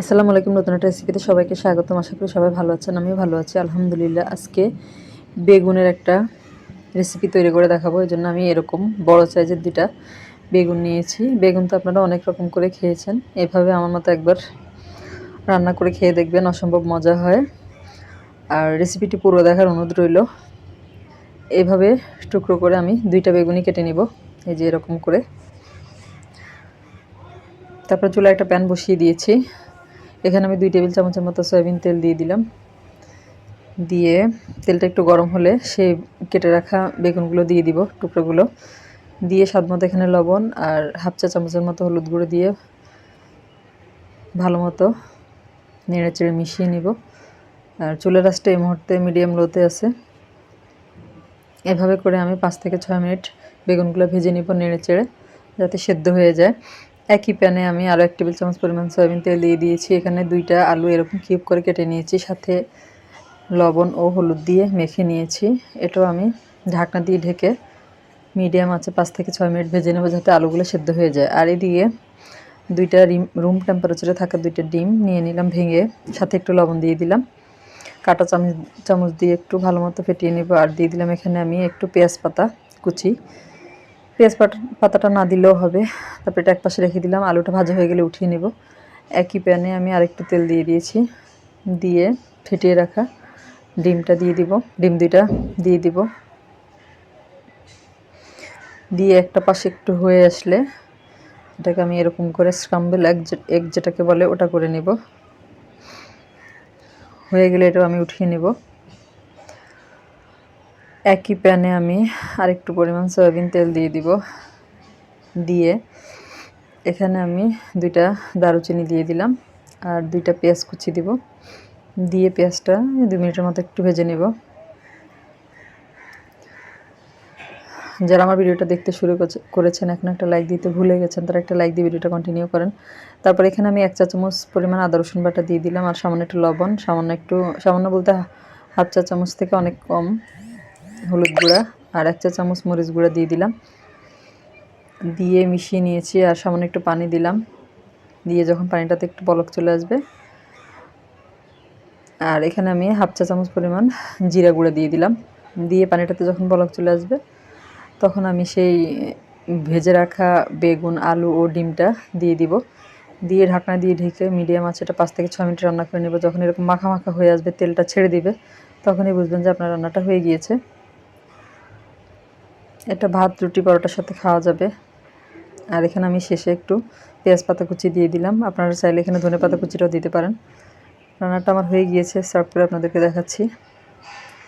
আসসালামু আলাইকুম, নতুন একটা রেসিপিতে সবাইকে স্বাগতম। আশা করি সবাই ভালো আছেন, আমিও ভালো আছি। আলহামদুলিল্লাহ, আজকে বেগুনের একটা রেসিপি তৈরি করে দেখাবো। এই জন্য আমি এরকম বড় সাইজের দুটা বেগুন নিয়েছি। বেগুন তো আপনারা অনেক রকম করে খেয়েছেন। এভাবে আমার মতো একবার রান্না করে খেয়ে দেখবেন, অসম্ভব মজা হয়। আর রেসিপিটি পুরো দেখার অনুরোধ রইল। এভাবে টুকরো করে আমি দুইটা বেগুনই কেটে নিব, এই যে এরকম করে। তারপর চুলায় একটা প্যান বসিয়ে দিয়েছি। এখানে আমি দুই টেবিল চামচের মতো সয়াবিন তেল দিয়ে দিলাম। দিয়ে তেলটা একটু গরম হলে সেই কেটে রাখা বেগুনগুলো দিয়ে দিব টুকরোগুলো। দিয়ে স্বাদ মতো এখানে লবণ আর হাফ চা চামচের মতো হলুদ গুঁড়ো দিয়ে ভালো মতো নেড়ে চেড়ে মিশিয়ে নিব। আর চুলের রাসটা এই মুহূর্তে মিডিয়াম লোতে আছে। এভাবে করে আমি পাঁচ থেকে ছয় মিনিট বেগুনগুলো ভেজে নিব নেড়ে চেড়ে যাতে সেদ্ধ হয়ে যায়। একই প্যানে আমি আরও এক টেবিল চামচ পরিমাণ সয়াবিন তেল দিয়ে দিয়েছি। এখানে দুইটা আলু এরকম কিউব করে কেটে নিয়েছি, সাথে লবণ ও হলুদ দিয়ে মেখে নিয়েছি। এটাও আমি ঢাকনা দিয়ে ঢেকে মিডিয়াম আছে পাঁচ থেকে ছয় মিনিট ভেজে নেব যাতে আলুগুলো সেদ্ধ হয়ে যায়। আর এদিকে দুইটা রিম টেম্পারেচারে থাকা দুইটা ডিম নিয়ে নিলাম ভেঙে, সাথে একটু লবণ দিয়ে দিলাম। কাটা চামচ চামচ দিয়ে একটু ভালো মতো ফেটিয়ে নেব। আর দিয়ে দিলাম এখানে আমি একটু পেঁয়াজ পাতা কুচি। পেঁয়াজ পাতাটা না দিলেও হবে। তারপরে এটা এক পাশে রেখে দিলাম। আলুটা ভাজা হয়ে গেলে উঠিয়ে নেব। একই প্যানে আমি আরেকটু তেল দিয়ে দিয়েছি। দিয়ে ফেটিয়ে রাখা ডিমটা দিয়ে দিব। ডিম দুইটা দিয়ে দিব। দিয়ে একটা পাশে একটু হয়ে আসলে এটাকে আমি এরকম করে স্ক্রাম্বল এক এগ যেটাকে বলে ওটা করে নেব। হয়ে গেলে এটাও আমি উঠিয়ে নেব। একই প্যানে আমি আরেকটু পরিমাণ সয়াবিন তেল দিয়ে দিব। দিয়ে এখানে আমি দুইটা দারুচিনি দিয়ে দিলাম আর দুইটা পেঁয়াজ কুচি দিব। দিয়ে পেঁয়াজটা দু মিনিটের মতো একটু ভেজে নেব। যারা আমার ভিডিওটা দেখতে শুরু করেছেন, এখন একটা লাইক দিতে ভুলে গেছেন, তারা একটা লাইক দিয়ে ভিডিওটা কন্টিনিউ করেন। তারপর এখানে আমি এক চা চামচ পরিমাণ আদা রসুন বাটা দিয়ে দিলাম আর সামান্য একটু লবণ, সামান্য একটু, সামান্য বলতে হাফ চা চামচ থেকে অনেক কম। হলুদ গুঁড়া আর এক চা চামচ মরিচ গুঁড়া দিয়ে দিলাম। দিয়ে মিশিয়ে নিয়েছি আর সামান্য একটু পানি দিলাম। দিয়ে যখন পানিটাতে একটু বলক চলে আসবে। আর এখানে আমি হাফ চা চামচ পরিমাণ জিরা গুঁড়া দিয়ে দিলাম। দিয়ে পানিটাতে যখন বলক চলে আসবে, তখন আমি সেই ভেজে রাখা বেগুন, আলু ও ডিমটা দিয়ে দিব। দিয়ে ঢাকনা দিয়ে ঢেকে মিডিয়াম আছে এটা পাঁচ থেকে ছ মিনিট রান্না করে নেব। যখন এরকম মাখা মাখা হয়ে আসবে, তেলটা ছেড়ে দিবে, তখনই বুঝবেন যে আপনার রান্নাটা হয়ে গিয়েছে। এটা ভাত, রুটি, পরোটার সাথে খাওয়া যাবে। আর এখানে আমি শেষে একটু পেঁয়াজ পাতা কুচি দিয়ে দিলাম। আপনারা চাইলে এখানে ধনে পাতা কুচিটাও দিতে পারেন। রান্নাটা আমার হয়ে গিয়েছে, সার্ভ করে আপনাদেরকে দেখাচ্ছি।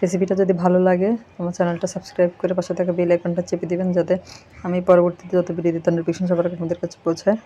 রেসিপিটা যদি ভালো লাগে, আমার চ্যানেলটা সাবস্ক্রাইব করে পাশে থাকা বেল আইকনটা চেপে দেবেন, যাতে আমি পরবর্তীতে যত ভিডিও দিতে নোটিফিকেশন সবার আপনাদের কাছে পৌঁছায়।